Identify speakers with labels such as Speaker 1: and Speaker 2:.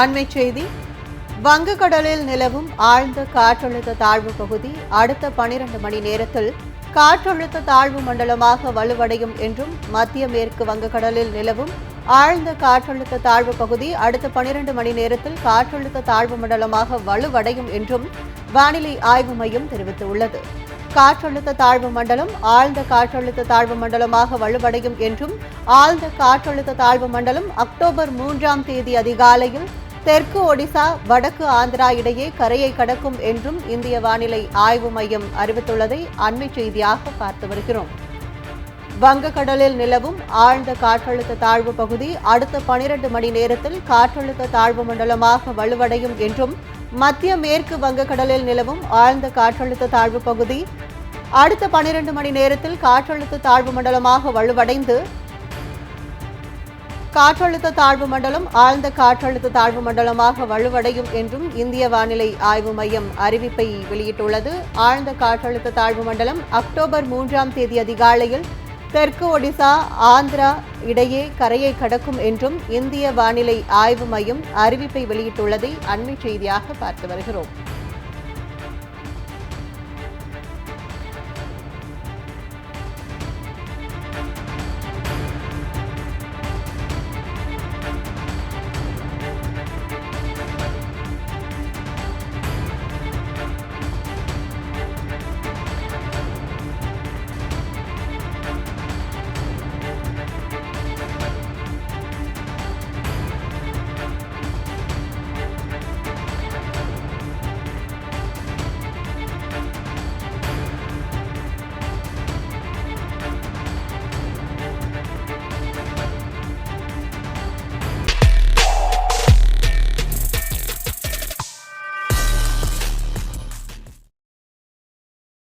Speaker 1: அண்மை செய்தி. வங்கக்கடலில் நிலவும் ஆழ்ந்த காற்றழுத்த தாழ்வு பகுதி அடுத்த பனிரெண்டு மணி நேரத்தில் காற்றழுத்த தாழ்வு மண்டலமாக வலுவடையும் என்றும் மத்திய மேற்கு வங்கக்கடலில் நிலவும் ஆழ்ந்த காற்றழுத்த தாழ்வு பகுதி அடுத்த பனிரெண்டு மணி நேரத்தில் காற்றழுத்த தாழ்வு மண்டலமாக வலுவடையும் என்றும் வானிலை ஆய்வு மையம் தெரிவித்துள்ளது. காற்றழுத்த தாழ்வு மண்டலம் ஆழ்ந்த காற்றழுத்த தாழ்வு மண்டலமாக வலுவடையும் என்றும் ஆழ்ந்த காற்றழுத்த தாழ்வு மண்டலம் அக்டோபர் மூன்றாம் தேதி அதிகாலையில் தெற்கு ஒடிசா வடக்கு ஆந்திரா இடையே கரையை கடக்கும் என்றும் இந்திய வானிலை ஆய்வு மையம் அறிவித்துள்ளதை அண்மை செய்தியாக பார்த்து வருகிறோம். வங்கக்கடலில் நிலவும் ஆழ்ந்த காற்றழுத்த தாழ்வு பகுதி அடுத்த பனிரெண்டு மணி நேரத்தில் காற்றழுத்த தாழ்வு மண்டலமாக வலுவடையும் என்றும் மத்திய மேற்கு வங்கக்கடலில் நிலவும் ஆழ்ந்த காற்றழுத்த தாழ்வு பகுதி அடுத்த பனிரெண்டு மணி நேரத்தில் காற்றழுத்த தாழ்வு மண்டலமாக வலுவடைந்து காற்றழுத்த தாழ்வு மண்டலம் ஆழ்ந்த காற்றழுத்த தாழ்வு மண்டலமாக வலுவடையும் என்றும் இந்திய வானிலை ஆய்வு மையம் அறிவிப்பை வெளியிட்டுள்ளது. ஆழ்ந்த காற்றழுத்த தாழ்வு மண்டலம் அக்டோபர் மூன்றாம் தேதி அதிகாலையில் தெற்கு ஒடிசா ஆந்திரா இடையே கரையை கடக்கும் என்றும் இந்திய வானிலை ஆய்வு மையம் அறிவிப்பை வெளியிட்டுள்ளதை அண்மை செய்தியாக பார்த்து வருகிறோம்.